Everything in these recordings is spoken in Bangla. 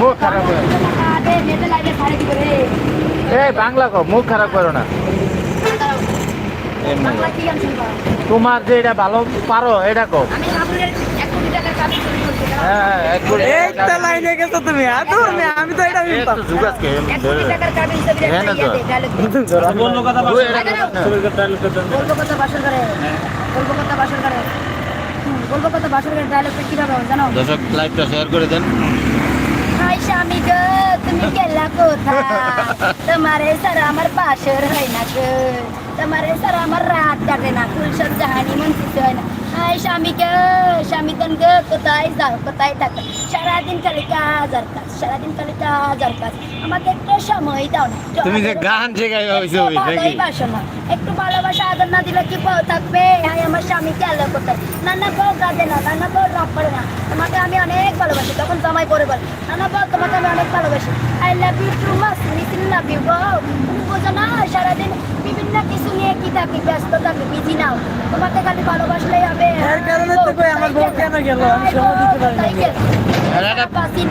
মুখ খারাপ করো এই বাংলা কো মুখ খারাপ করো না। কি তোমার যে এটা ভালো পারো এটা কো হ্যাঁ কোটি একটা লাইনে গেছো তুমি আমি তো এটা কে হ্যাঁ হয়। দর্শক লাইভটা শেয়ার করে দেন। স্বামী গো তুমি গেলা কোথা তোমার সারা আমার বাসর হয় না গো তোমার সারা আমার রাত কাটে না কুলসব জাহানি মন হয় না হাই স্বামী গো স্বামী তন গো কোথায় যাও কোথায় থাকো সারাদিন খালি কাজ আর কাজ সারাদিন খালি কাজ আর কাজ আমাকে একটু সময় দাও না তুমি যে গান শেখাই একটু ভালোবাসো না। একটু ভালোবাসা আদর না দিলে কি বউ থাকবে হাই আমার স্বামী গেল কোথায় নানা বউ কাঁদে না নানা বউ রাগ করে না তোমাকে আমি অনেক ভালোবাসি তখন জামাই পরে বলে নানা বউ তোমাকে আমি অনেক ভালোবাসি I love you too much miss love you বউ বোঝো না সারাদিন বিভিন্ন কিছু নিয়ে কি থাকি ব্যস্ত থাকি বিজি নাও তোমাকে খালি ভালোবাসলেই হবে এর কারণে তো কই আমার বউ কেন গেল? আমি সময় দিতে পারি না। তাই গেল। আর একটা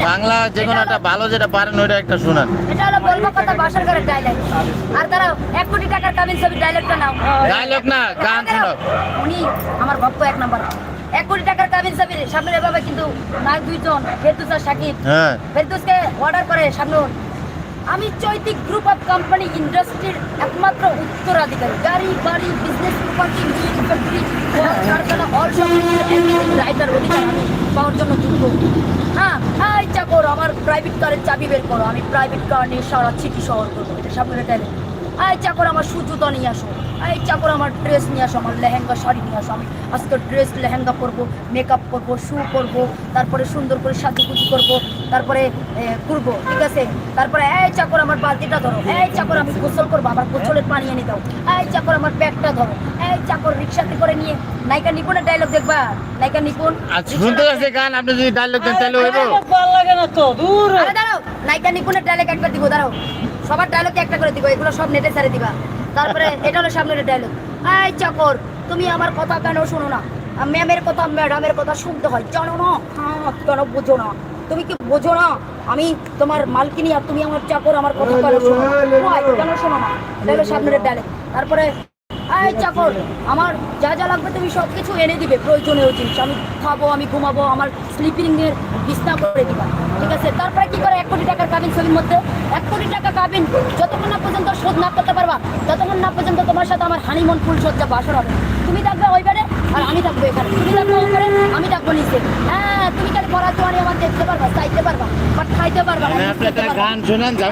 বাংলা যে কোনো একটা ভালো যেটা পারেন ওইটা একটা শোনান এটা হলো বলব কথা বাসার ঘরের ডায়লগ আর দাঁড়াও এক কোটি টাকার কাবিন ছবি ডায়লগটা নাও ডায়লগ না গান শোনাও উনি আমার ভক্ত এক নাম্বার এক কোটি টাকার কাবিন সাবির সামনে এভাবে কিন্তু নায়ক দুইজন ফেরদুস আর শাকিব হ্যাঁ ফেরদুসকে অর্ডার করে সামনুর আমি চৈতিক গ্রুপ অফ কোম্পানি ইন্ডাস্ট্রির একমাত্র উত্তরাধিকারী। গাড়ি, বাড়ি বিজনেস প্রপার্টি মিল ফ্যাক্টরি কারখানা অল রাইটার অধিকার। পাওয়ার জন্য যুক্ত। হ্যাঁ হ্যাঁ ইচ্ছা করো আমার প্রাইভেট কারের চাবি বের করো। আমি প্রাইভেট কার নিয়ে সারা সিটি শহর করব এটা সামনে ট্যালেন্ট আয় ইচ্ছা করে আমার সুজুতো নিয়ে আসো। আয় ইচ্ছা করে আমার ড্রেস নিয়ে আসো আমার লেহেঙ্গা শাড়ি নিয়ে আসো। আমি আজকে ড্রেস লেহেঙ্গা পরবো মেকআপ করব শু করব তারপরে সুন্দর করে সাজুগুজু করব তারপরে এ, ঘুরবো ঠিক আছে? তারপরে এই ইচ্ছা করে আমার বালতিটা ধরো এই ইচ্ছা করে আমি গোসল করব আমার গোসলের পানি এনে দাও। এই ইচ্ছা করে আমার ব্যাগটা ধরো এই ইচ্ছা করে রিক্সাতে করে নিয়ে নায়িকা নিপুণের ডায়লগ দেখবা? নায়িকা নিপুণ শুনতে যাচ্ছে গান আপনি যদি ডায়লগ দেন তাহলে হইব। ভালো লাগে না তো দূর। আরে দাঁড়াও নায়িকা নিপুণের ডায়লগ একবার দিব দাঁড়াও। সবার ডায়লগ একটা করে দিব এগুলো সব নেটে ছেড়ে দিবা। তারপরে এটা হলো সামনের ডায়লগ এই চাকর তুমি আমার কথা কেন শোনো না? ম্যামের কথা ম্যাডামের কথা শুনতে হয়। জানো না? হ্যাঁ কেন বোঝো না? তুমি কি বোঝো না? আমি তোমার মালকিনি আর তুমি আমার চাকর আমার কথা কেন শোনো না? কেন শোনো না? এটা হলো সামনের ডায়লগ তারপরে এই চাকর, আমার যা যা লাগবে তুমি সব কিছু এনে দিবে, প্রয়োজনীয় জিনিস। আমি খাব, আমি ঘুমাবো, আমার স্লিপিং এর বিছনা করে দিবা, ঠিক আছে? তারপরে কি করে? এক কোটি টাকার কাবিন ছবির মধ্যে। এক কোটি টাকা কাবিন যতক্ষণ না পর্যন্ত শোধ না করতে পারবা, ততক্ষণ না পর্যন্ত তোমার সাথে আমার হানিমন ফুল শয্যা বাসর হবে। তুমি থাকবে ওই বেড়ে আর আমি থাকব এখানে তুমি থাকব উপরে আমি থাকব নিচে হ্যাঁ তুমি খালি পড়ার তো আমার দেখতে পারবা চাইতে পারবা বাট খাইতে পারবা না আপনি use করতে একটা। গান শোনান যাব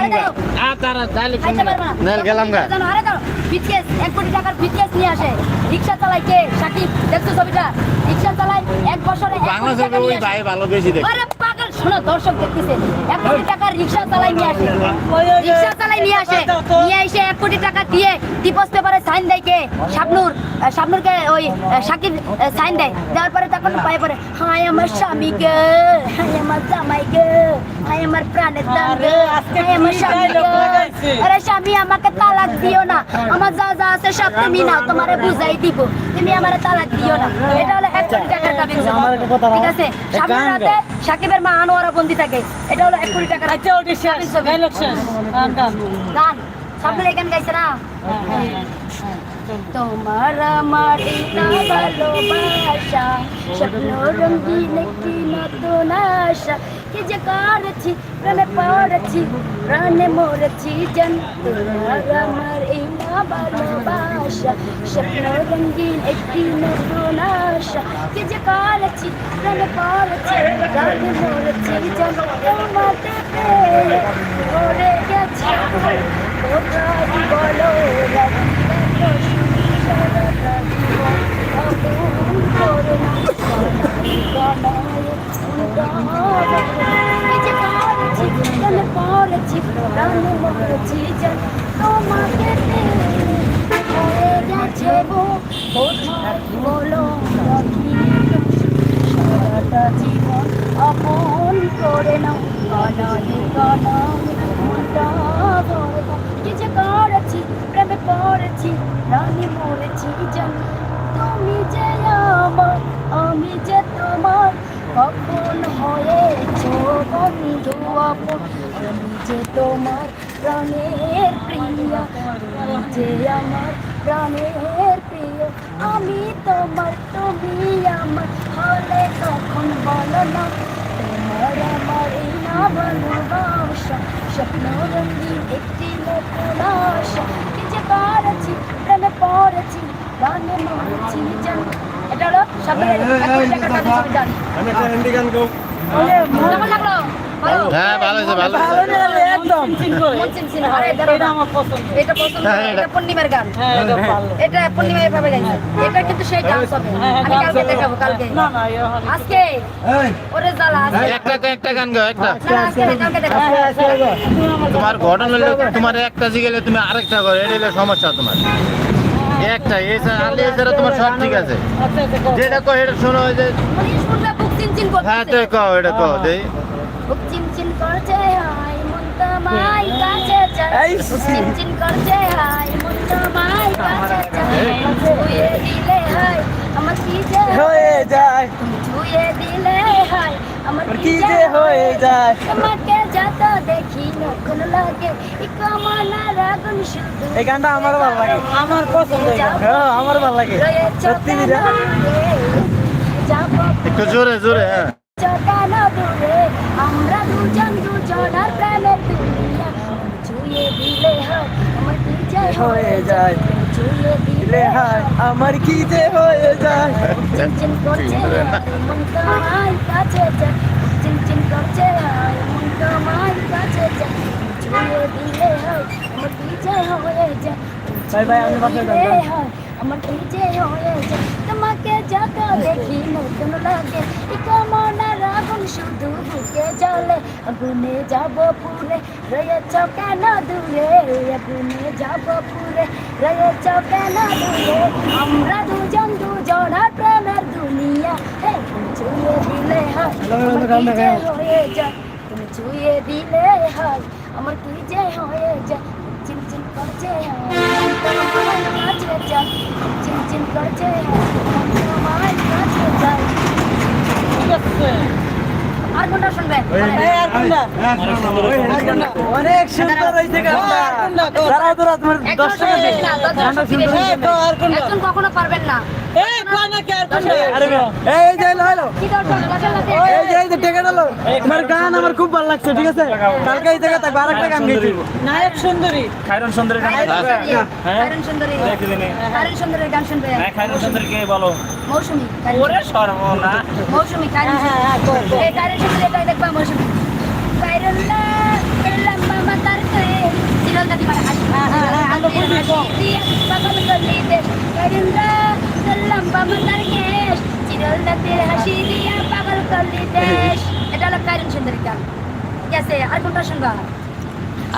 আ তারা তাহলে খাইতে পারবা না। নেল গেলাম গা জানো, আরে দাও বিটিএস 1 কোটি টাকার বিটিএস নিয়ে আসে। রিকশা চালায় কে? সাকিব দেখছ ছবিটা? রিকশা চালায় এক বছরে বাংলা ছবি ওই ভাই ভালো বেশি দেখে আরে পাগল, শোনো, দর্শক দেখতেছে। এক কোটি টাকার রিক্সা চালাই নিয়ে আসে। রিক্সা চালাই নিয়ে আসে। নিয়ে এসে এক কোটি টাকা দিয়ে ডিপোজ পেপারে সাইন দেয় কে? শাবনুর শাবনুরকে ওই সাকিব সাইন দেয়। দেওয়ার পরে তখন পায়ে পরে হায় আমার স্বামী গে, হায় আমার জামাই হায় আমার প্রাণের দাম হায় আমার স্বামী। আরে স্বামী আমাকে তালাক দিও না। আমার যা যা আছে সব তুমি নাও তোমারে বুঝাই দিব। তুমি আমারে তালাক দিও না। এটা হলো এক কোটি টাকার কথা বলো। ঠিক আছে? সামনের রাতে সাকিবের মা আনোয়ারা বন্দি থাকে। এটা হলো এক কোটি টাকার আচ্ছা ওটি শেষ। শেষ। গান। গান এখান গাইছে না? তোমার আমার ভালোবাসা স্বপ্ন রঙিন একটি নতুন আশা। কি যে করেছি প্রেমে পড়েছি, প্রাণে মরেছি জান তোমার আমার এই না ভালোবাসা। স্বপ্ন রঙিন একটি নতুন আশা। কি যে করেছি প্রেমে পড়েছি, প্রাণে মরেছি জান পেয়ে পড়ে গেছি বলো তোমাকে বলো সারাটা জীবন অমন করে নাও কানায় কানায় উল্টা ভরে দাও। কি যে করেছি প্রেমে পড়েছি রানী মরেছি জান তুমি যে আমার আমি যে তোমার কখন হয়েছ গো বন্ধু আপন আমি যে তোমার প্রাণের প্রিয়া তুমি যে আমার প্রাণের প্রিয় আমি তোমার তুমি আমার হলে তখন বলো না তোমার আমার এই না ভালোবাসা স্বপ্ন রঙিন একটি নতুন আশা কি যে করেছি প্রেমে পড়েছি গানে এটা হলো সামনের আমি একটা হিন্দি গান গাও কেমন লাগল হ্যাঁ ভালো হয়েছে ভালো ভালো হয়েছে না, একদম। চিনছিল আরে দাঁড়াও এটা আমার পছন্দ। এটা পছন্দ হ্যাঁ, এটা- এটা পূর্ণিমার গান। হ্যাঁ এটা ভালো। এটা পূর্ণিমা এভাবে গাইছে। এটা কিন্তু সেই ডান্স হবে। হ্যাঁ, আমি কালকে দেখাবো কালকে। না না এ হবে না। আজকে? ওরে জ্বালা একটা একটা গান গাও একটা। তোমার ঘটনা হলো তোমার একটা জিগেলে তুমি আরেকটা করো এটা হলো সমস্যা তোমার। একটা এছাড়া আলে এছাড়া তোমার সব ঠিক আছে। আচ্ছা আচ্ছা যেটা কো এটা শোনো যে মানে হ্যাঁ তো করতেছে। কও এটা কও দেই। চিনচিন করছে হাই মন তোমায় কাছে চাই এই বুক করছে হাই মন তোমায় কাছে চায় ছুঁয়ে দিলে হাই আমার কি যে হয়ে? যায়। তুমি ছুঁয়ে দিলে হাই আমার কি যে হয়ে? যায়। তোমাকে যত দেখি নতুন লাগে কামনার আগুন শুধু এই গানটা আমার ভালো লাগে। আমার পছন্দ এই। হ্যাঁ আমার ভালো লাগে। সত্যি যাব একটু জোরে জোরে হ্যাঁ। চটানো দূরে। আমরা দুজন দুজনার প্রেমের দুনিয়া। ছুঁয়ে দিলে হয়। আমার কি যে হয়ে যায়। ছুঁয়ে দিলে রে হায় আমার কি যে হয়ে যায়? চিনচিন করছে মন তোমার কাছে যায়। চিনচিন করছে মন তোমার কাছে যায়। ছুঁয়ে দিলে হয় আমার কি যে হয়ে যায়? ভাই, ভাই, আমি বাসায় যাব। আমার কি যে হয়ে যায়? তোমাকে যত দেখি নতুন লাগে। কামনার আগুন শুধু বুকে জ্বলে। আগুনে যাব পুরে রয়েছ কেন দূরে? আগুনে যাব পুরে রয়েছ কেন দূরে? আমরা দুজন দুজনার প্রেমের দুনিয়া। হে ছুঁয়ে দিলে হয় হয়ে যায়? তুমি ছুঁয়ে দিলে হয় আমার কি যে হয়ে যায়? চিনচিন করছে চিনচিন করছে অনেক সুন্দর হয়েছে দশ টাকা? একজন কখনো পারবেন না। এই যে হলো? এই যে এই যে টেকে গেল। তোমার গান আমার খুব ভালো লাগছে ঠিক আছে? কালকে এই জায়গায় থাকব আরেকটা গান গেছি নায়ক সুন্দরী। খায়রন সুন্দরের গান কারণ সুন্দরী। দেখি সুন্দরীর গান শুনবেন হ্যাঁ খায়রন সুন্দর কে বলো? মৌসুমী। ওরে সর্বনা মৌসুমী কারণ এই কারণ সুন্দরী দেখবা মৌসুমী।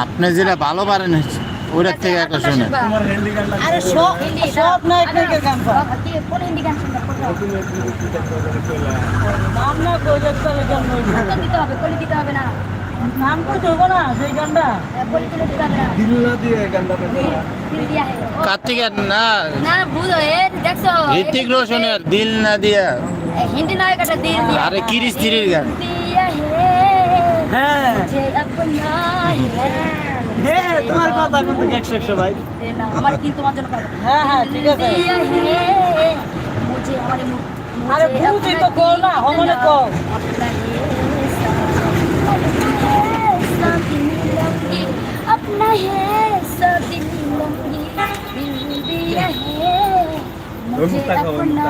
আপনি যেটা ভালো পারেন ওটার থেকে একটা শুনে আরে সব সব। গান কোন হিন্দি গান শুনবা নাম না কই যাচ্ছে গান দিতে হবে কলি দিতে হবে না। নাম করে না সেই গানটা। ভুল রোশনের দিল না দিয়া। হিন্দি নায়ক একটা আরে কিরিস তিরির হ্যাঁ। হ্যাঁ তোমার কথা কিন্তু হ্যাঁ, হ্যাঁ, তো কো না হমনে কো अपना है सो दिल लगी दिल दिया है मुझे अपना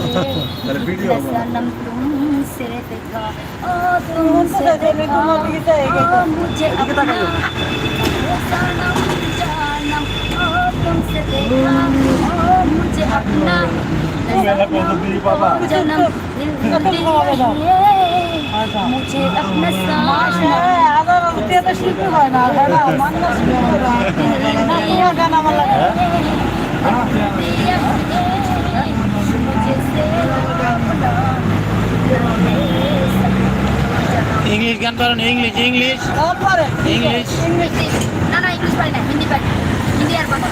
है सनम तुमसे देखा ओ तुमसे देखा ओ मुझे अपना सनम जानम ओ तुमसे देखा जन्म दिल दिया है मुझे अपना साजना আবার টিয়াতে শিল্পী হয় না গানা মান্না শিল্পী হয় না গান আমার লাগে दिया है मुझे से अपना ইংলিশ গান পারেন ইংলিশ ইংলিশ তারপরে ইংলিশ ইংলিশ না না ইংলিশ পারি না হিন্দি পারি হিন্দি আর বাংলা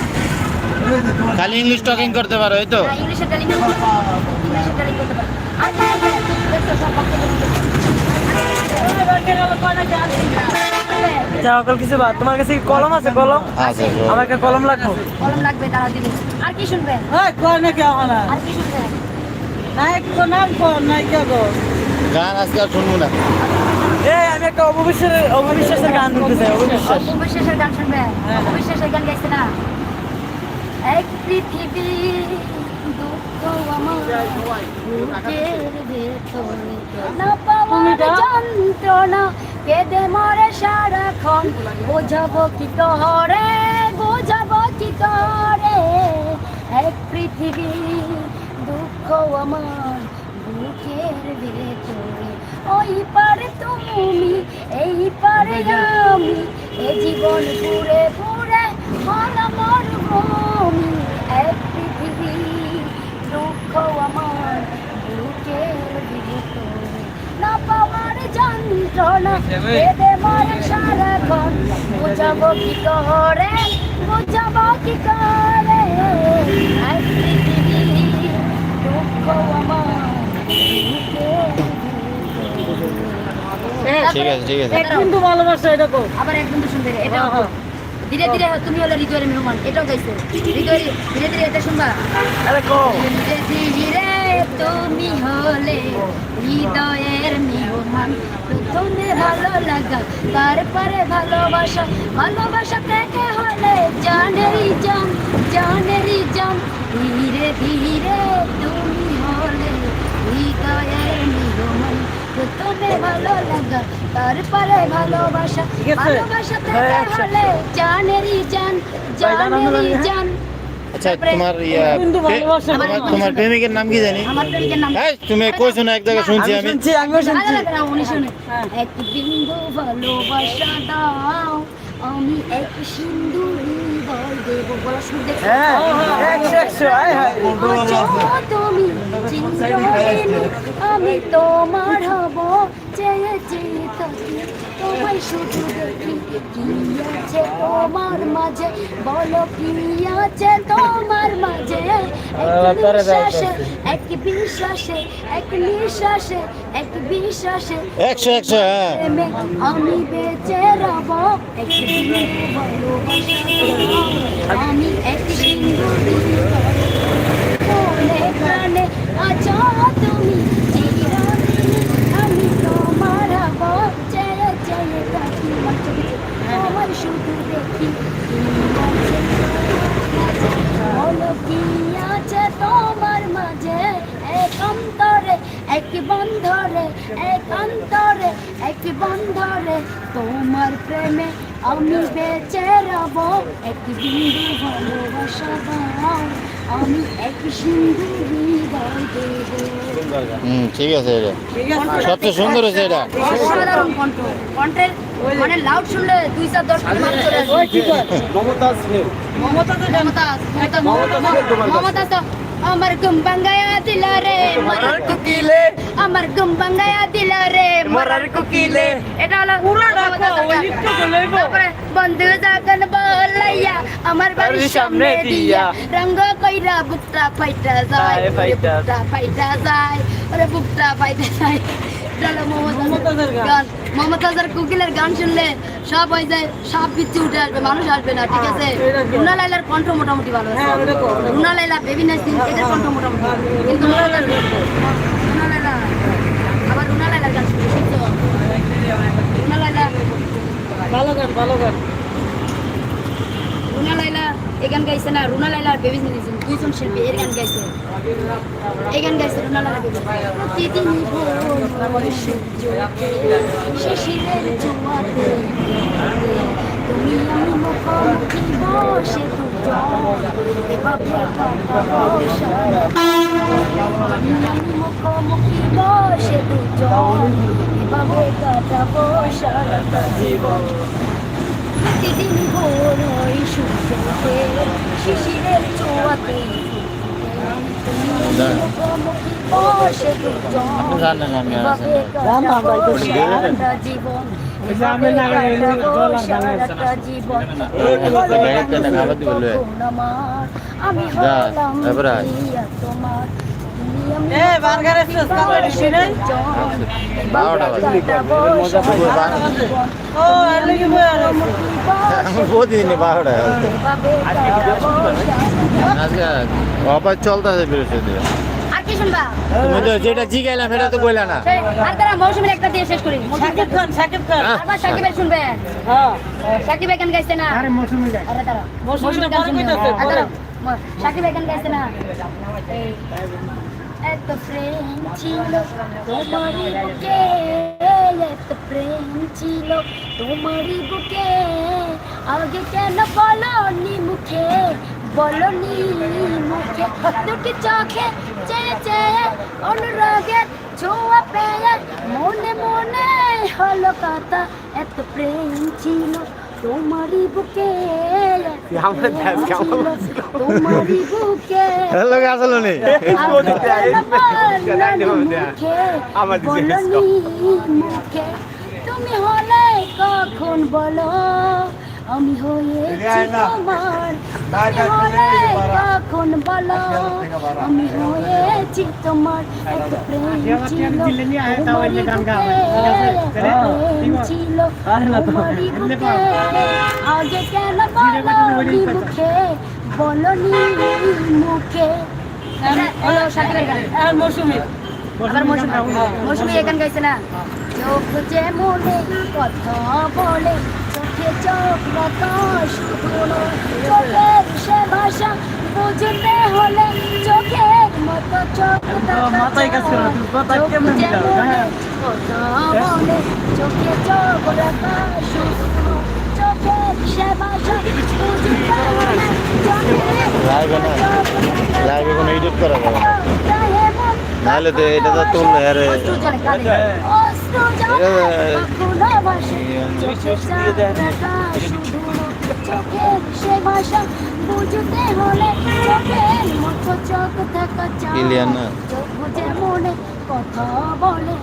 খালি ইংলিশ টকিং করতে পারো এই তো। কিছু বাদ। তোমার কাছে কলম আছে? কলম? আমার একটা কলম লাগবে। কলম লাগবে তারা দিবে আর কি শুনবেন হ্যাঁ কয় নাকি আমার? আর কি শুনবেন নায়ক তো নাম কর নায়িকা গো গান আজকে আর শুনব না। এই আমি একটা অববিশ্বাসের অববিশ্বাসের গান চাই অবিশ্বাসের গান শুনবেন হ্যাঁ। অবিশ্বাসের গান গাইছে না? এক পৃথিবী দুঃখ আমার বুকের না পাওয়ার যন্ত্রণা, কেঁদে মরে সারাক্ষণ। বোঝাবো কি করে বোঝাবো কি করে এক পৃথিবী দুঃখ আমার বুকের ভেতরে। ওই পারে তুমি, এই পারে আমি। এ জীবন পুরে না পাওয়ার যন্ত্রণা কেঁদে মরে সারাক্ষণ বোঝাবো কি করে বোঝাবো কি করে দুঃখ আমার। ঠিক আছে ঠিক আছে এক কিন্তু ভালোবাসা এটা কো আবার এক বন্ধু শুনবে রে, এটাও তো। ধীরে ধীরে তুমি হলে হৃদয়ের মেহমান এটাও গাইছে হৃদয় ধীরে ধীরে এটা শুনবা। ধীরে ধীরে তুমি হলে হৃদয়ের মেহমান। প্রথমে ভালো লাগা তারপরে ভালোবাসা। ভালোবাসা থেকে হলে জানেরই জান জানেরই জান। ধীরে ধীরে তুমি হলে হৃদয়ের ভালো লাগা তারপরে ভালোবাসা ভালোবাসা আচ্ছা। হলে জানেরই জান জানেরই জান আচ্ছা তোমার তোমার- প্রেমিকের নাম কি জানি তুমি কইছো না এক জায়গায় শুনছি আমি শুনছি আমিও শুনছি উনি শুনে। হ্যাঁ। এক বিন্দু ভালোবাসা দাও আমি এক সিন্ধু আমি তোমার হব চেয়ে চেয়ে তোমায় শুধু দেখি কি আছে তোমার মাঝে বলো কি আছে তোমার মাঝে। এক নিঃশ্বাসে এক বিশ্বাসে এক নিঃশ্বাসে এক বিশ্বাসে। একশো একশো হ্যাঁ। আমি বেঁচে রব এক। আমি এক সিন্ধু তুমি আমি তোমার হব চেয়ে চেয়ে থাকি আমার শুধু দেখি কি বলো কি আছে তোমার মাঝে এক অন্তরে এক বন্ধরে এক অন্তরে এক বন্ধরে তোমার প্রেমে আমি বেঁচে রব এক বিন্দু ভালোবাসা আমি এক হুম ঠিক আছে এটা সবচেয়ে সুন্দর হয়েছে এটা অসাধারণ কণ্ঠ কণ্ঠের মানে লাউড শুনলে দুই চার দশ চলে আসবে মমতাজ মমতাজ মমতাজ মমতাজ আমার গুম্বাঙ্গায়া দিল রে মরার কুকিলে। আমার গুম্বাঙ্গায়া দিল রে মরার কুকিলে। এটা হলো। তারপরে বন্ধু জাগন বলাইয়া আমার বাড়ির সামনে দিয়া। রঙ্গ কইরা বুকটা ফাইটা যায়। বুকটা ফাইটা যায়। আরে বুকটা ফাইটা যায়। চলো মমতাজের গান। গান মমতাজের কোকিলের গান শুনলে সব হয়ে যায় সব বিচ্ছু উঠে আসবে মানুষ আসবে না ঠিক আছে? রুনা লাইলার কণ্ঠ মোটামুটি ভালো আছে। হ্যাঁ। রুনা লাইলা বেবি নাসিন এদের কণ্ঠ মোটামুটি কিন্তু রুনা লাইলা আবার রুনা লাইলার গান লাইলা ভালো গান ভালো গান। এই গাইছে না রুনা লাইলা আর বেবি নাসিন দুইজন শিল্পী এর গান গাইছে এই গান গাইছে রুনা লাইলা বেবি প্রতিদিন প্রতিদিন ভোর হয় সূর্যকে শিশিরের সারাটা জীবন আমি হলাম তোমার প্রতিদিনই বারোটা অপার চলতেছে বৃহস্পতিবার আর কি শুনবা? তুমি তো যেটা জিগাইলাম সেটা তো কইলা না। আর তারা মৌসুমের একটা দিয়ে শেষ করি। শাকিব খান, শাকিব খান। হ্যাঁ। আবার সাকিবের শুনবেন হ্যাঁ। সাকিব গাইছে না? আরে মৌসুমি আরে তারা। গান শুনবেন। সাকিব এখান গাইছে না? এত প্রেম ছিল, তোমারই বুকে এত প্রেম ছিল, তোমারই বুকে। আগে কেন বলনি মুখে? বলনি মুখে। দুটি চোখে চেয়ে চেয়ে অনুরাগের ছোঁয়া পেয়ে মনে মনে হলো কথা। এত প্রেম ছিল তোমারই বুকে এত প্রেম ছিল? তোমারই বুকে হ্যালো আসলো নেই তুমি হলে কখন বলো? আমি হয়েছি তোমার কখন বলো? আমি হয়েছি তোমার এত প্রেম ছিল তোমারই প্রেম ছিল তোমারই বুকে আগে কেন বলো মুখে বলনি মুখে মৌসুমী। আবার মৌসুমি মৌসুমি এখান গাইছে না। চোখ যে মনে কথা বলে চোখে চোখ বাতাস শুনো চোখের সে ভাষা বুঝতে হলে চোখের মতো চোখ মাথায় কাজ করে কেমনে হ্যাঁ? বলে চোখে চোখ বাতাস চোখের সে ভাষা বুঝতে হলে লাইভে কোনো এডিট করা যাবে নাহলে তো এটা তো তুললে আরে। বুঝতে হলে চোখের মতো চোখ থাকা চাই Clear না? চোখ বুঝে মনে কথা বলে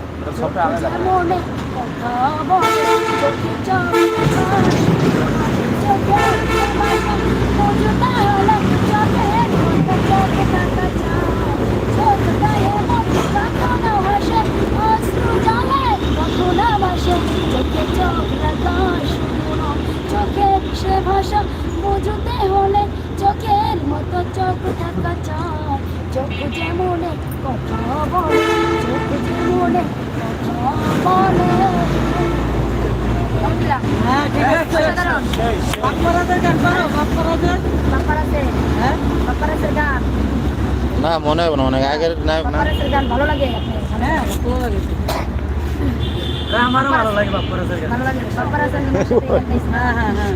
মনে কথা বলে ভাসে চোখে চোখ রাখা শুনো চোখের সে ভাষা বুঝতে হলে চোখের মতো চোখ থাকা চাই চোখ যেমনে কথা বলে চোখ যেমনে কথা বলে হ্যাঁ, ঠিক আছে। বাপ্পারাজের গান করো, বাপ্পারাজের। হ্যাঁ? গান না মনে হবে না অনেক আগের না ভালো লাগে হ্যাঁ, ভালো লাগে। আমারও ভালো লাগে। ভালো লাগে। হ্যাঁ, হ্যাঁ, হ্যাঁ,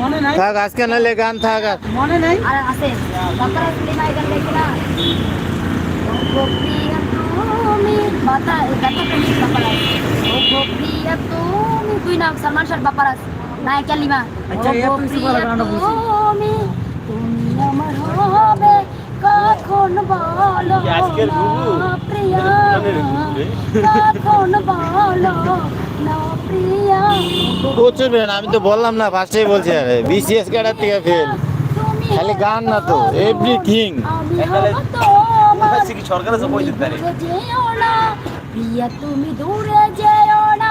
মনে নাই? থাক আজকে নাহলে গান থাক আর। মনে নাই? আর আছে। বাপ্পারা সিনেমায় গান গাইছে না? ও তুমি বাতা গাতা তুমি বাপ্পারা ও তুমি তুই নাম সালমান শাহ বাপ্পারা নায়িকা লিমা। আচ্ছা, ও বুঝি। তুমি তুমি আমার হবে। কখন বলো না প্রিয়া? কখন বলো না প্রিয়া? প্রচুর বেন আমি তো বললাম না ফার্স্টেই বলছি আরে বিসিএস ক্যাডার থেকে ফেল। খালি গান না তো এভরিথিং সরকারের সব পারে? না। প্রিয়া তুমি দূরে যেও না।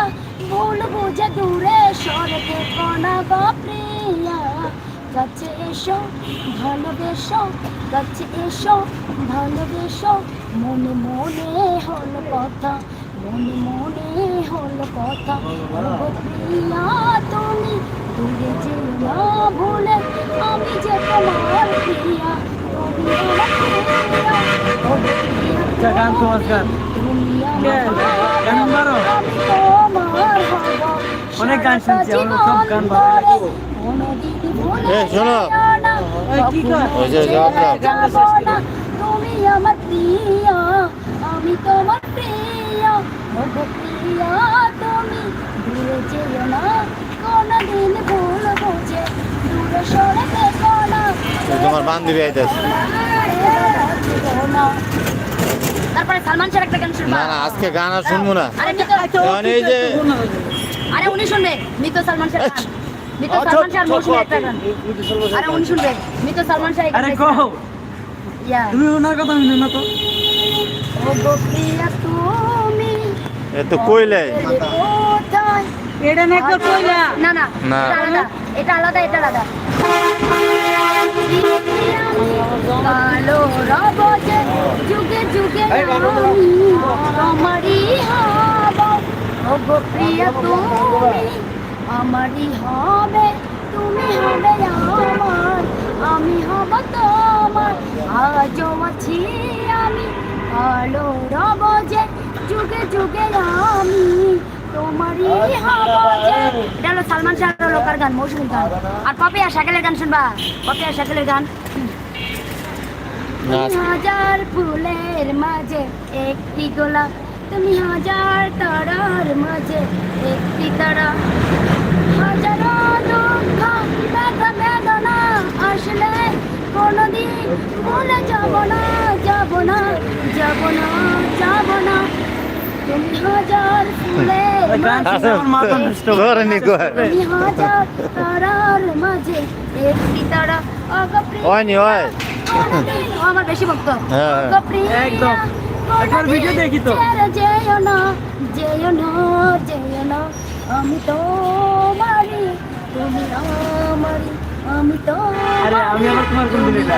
ভুল বুঝে দূরে সরে থেকো না গো প্রিয়া। কাছে এসো ভালোবেসো কাছে এসো ভালোবেসো। মনে মনে হলো কথা মনে মনে হলো কথা। প্রিয়া তুমি দূরে যেও না ভুলে আমি যে তোমার প্রিয়া তুমি গান তোমার। গান, গান অনেক গান শুনছি, আমার সব গান ভালো লাগে। এ, শোনো। ওই কি কর? ওই যে। তুমি আমার প্রিয়া আমি তোমার প্রিয়া। ও গো প্রিয়া তুমি দূরে যেও না কোনদিন ভুল বুঝে। দূরে সরে থেকো না। তোমার বান্ধবী আইতেছে। তারপরে সালমান শাহের একটা গান শুনবা? না না আজকে গান আর শুনব না। আরে এই যে আরে উনি শুনবে মৃত সালমান গান মৃত সালমান শাহের মৌসুমী একটা গান। আরে উনি শুনবে মৃত সালমান শাহ আরে কও। ইয়া। তুমি ওনার কথা শুনে না তো। ও গো প্রিয়া তুমি। এ তো কইলে। এটা না কইলা। না না না। এটা আলাদা। এটা আলাদা যুগে যুগে আমি হব। ও প্রিয়া তুমি। আমারই হবে তুমি হবে আমার আমি হব তোমার। আজও আছি আমি কালো রবজে যুগে যুগে আমি তোমারই হব যে। এটা হলো সালমান শাহ লোকার গান মৌসুমী গান। আর পপি আর শাকেলের গান শুনবা? পপি আর শাকেলের গান। হাজার ফুলের মাঝে একটি গোলাপ তুমি হাজার তারার মাঝে একটি তারা হাজারো দুঃখ ব্যথা বেদনা আসলে কোনদিন ভুলে যাব না যাব না যাব না যাব না তুমি হাজার ফুলের গান মাঝে শুনে আমার মাথা নষ্ট হয়ে ধরেনি কয় তুমি হাজার তারার মাঝে একটি তারা অগপ্রিয় হয়নি হয় কোনদিন ও আমার বেশি ভক্ত হ্যাঁ। অগপ্রিয় একদম। একবার ভিডিও দেখি তো। ছেড়ে যেও না যেও না যেও না আমি তো মারি তুমি আমারি আমি তো আরে আমি আবার তোমার কোন দিন এটা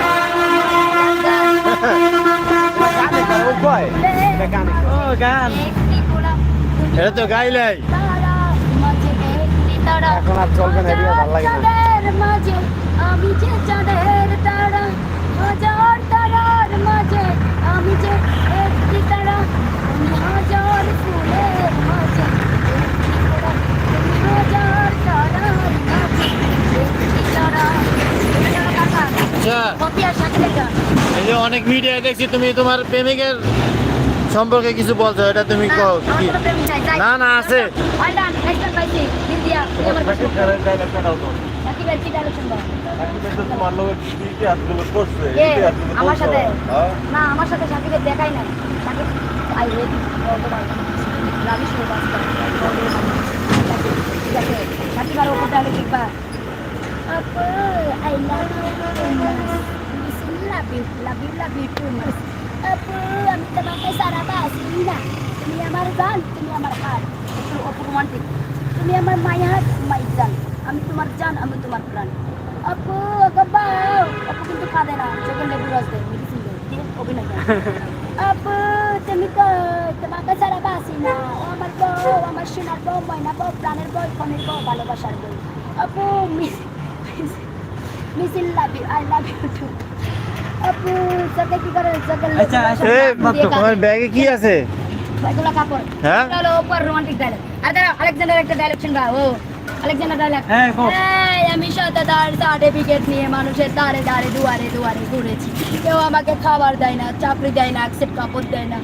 গান এটা তো গাইলাই। এখন আর চলবে না এগুলো ভালো লাগে না। আমি যে চাঁদের তারা হাজার তারার মাঝে আমি যে একটি তারা তুমি হাজার ফুলের মাঝে হাজার তারার মাঝে একটি তারা এটা হলো কাকা আচ্ছা। এই যে অনেক মিডিয়ায় দেখছি তুমি তোমার প্রেমিকের সম্পর্কে কিছু বলছো এটা তুমি না, কও কি। না না আছে। আমার সাথে? না, আমার সাথে শাকিবের দেখাই। ঠিক আছে, আর ওপর dialogue আপু, I love you too much. Miss you, love you, love you, love you too much. আপু, আমি তোমাকে সারা বাসি না তুমি আমার গান তুমি আমার হাত একটু অপরোমান্টিক তুমি আমার মায়ার মাই জান আমি তোমার জান আমি তোমার প্রাণ আপু গব্বাও আপু কিন্তু কাঁদে না চোখে লেবু রস দেয় মেডিসিন দেয় দিয়ে অভিনয় করে আপু তুমি কই তোমাকে সারা বাসি না ও আমার বউ আমার সোনার বউ ময়না বউ প্রাণের বউ কনের বউ ভালোবাসার বউ আপু miss miss love you I love you too. আপু চোখে কি করে চোখে আচ্ছা, আচ্ছা, এ দিয়ে তোমার ব্যাগে কি আছে? এগুলো কাপড়। হ্যাঁ? এটা হলো ওপর রোমান্টিক ডায়লগ আর দাঁড়াও আলেকজান্ডার একটা ডায়লগ শুনবা ও আলেকজান্ডার ডায়লগ হ্যাঁ, আমি শতদার সার্টিফিকেট নিয়ে মানুষের দাঁড়ে দাঁড়ে দুয়ারে দুয়ারে ঘুরেছি। কেউ আমাকে খাবার দেয় না চাকরি দেয় না অ্যাকসেপ্ট কাপড় দেয় না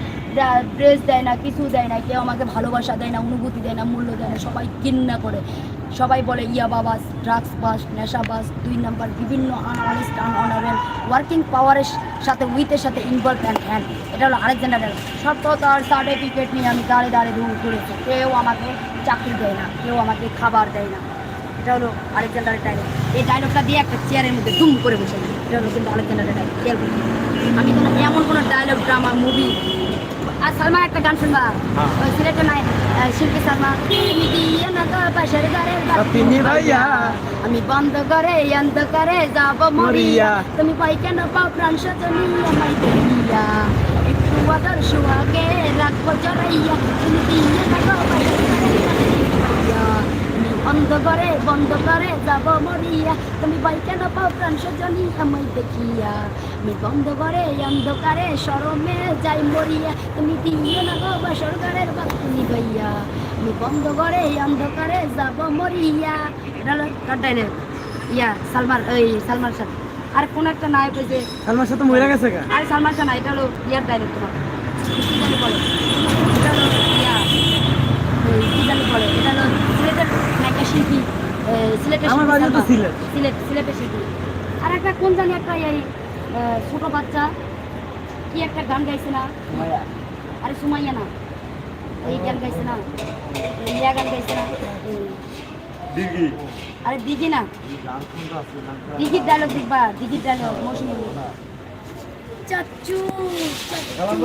ড্রেস দেয় না কিছু দেয় না কেউ আমাকে ভালোবাসা দেয় না অনুভূতি দেয় না মূল্য দেয় না সবাই কিন্না করে। সবাই বলে, ইয়া বাবাস ড্রাগস বাস, নেশা বাস, দুই নাম্বার বিভিন্ন আনঅনেস্ট আনঅনারেবল ওয়ার্কিং পাওয়ারের সাথে উইথের সাথে ইনভলভ অ্যান্ড হ্যান্ড এটা হলো আলেকজান্ডার ডায়লগ সত্যতার সার্টিফিকেট নিয়ে আমি দাঁড়ে দাঁড়ে দূর করেছি। কেউ আমাকে চাকরি দেয় না, কেউ আমাকে খাবার দেয় না। এটা হলো আলেকজান্ডারের ডায়লগ এই ডায়লগটা দিয়ে একটা চেয়ারের মধ্যে দুম করে বসে এটা হলো কিন্তু আলেকজান্ডারের ডায়লগ আমি কোনো এমন কোনো ডায়লগ ড্রামা মুভি আর সালমান একটা গান শুনবা। ওই সিলেটের নাই শিল্পী সালমা তুমি দিয়ে না তো পাশের ঘরে তিনি ভাইয়া। আমি বন্ধ করে অন্ধকারে যাব মরিয়া। তুমি পাই কেন পাও প্রাণ সজনী আমায় দেখিয়া। একটু আদর সুহাগে রাখব জড়াইয়া। তুমি দিয়ে পাশের ঘরের বাতি দেখিয়া। আমি বন্ধ করে যাব মরিয়া। তুমি পাই কেন পাও প্রাণ সজনী আমায় দেখিয়া? আমি বন্ধ করে অন্ধকারে সরমে যাই মরিয়া। তুমি দিয়ে না গো বা সরকারের বাতি ভাইয়া আমি বন্ধ করে অন্ধকারে যাব মরিয়া। হলো ইয়া সালমান ওই সালমান শাহ। আর কোন একটা নায়ক হয়েছে সালমার সাথে মরে গেছে আরে সালমান শাহ না এটা হলো ইয়ার তোমার। কি জানি বলে? এটা হলো ইয়া কি জানি বলে? এটা হলো শিল্পী সিলেটের আমার শিল্পী বাড়িও তো সিলেট। সিলেট সিলেটের শিল্পী আর একটা কোন জানি একটা এই ছোট বাচ্চা কি একটা গান গাইছে না? আরে সুমাইয়া না। এই গান গাইছে না। ইয়া গান গাইছে না। দিঘি। আরে দিঘি না। দিঘির ডায়লগ দেখবা দিঘির ডায়লগ মৌসুমি। চাচু চাচু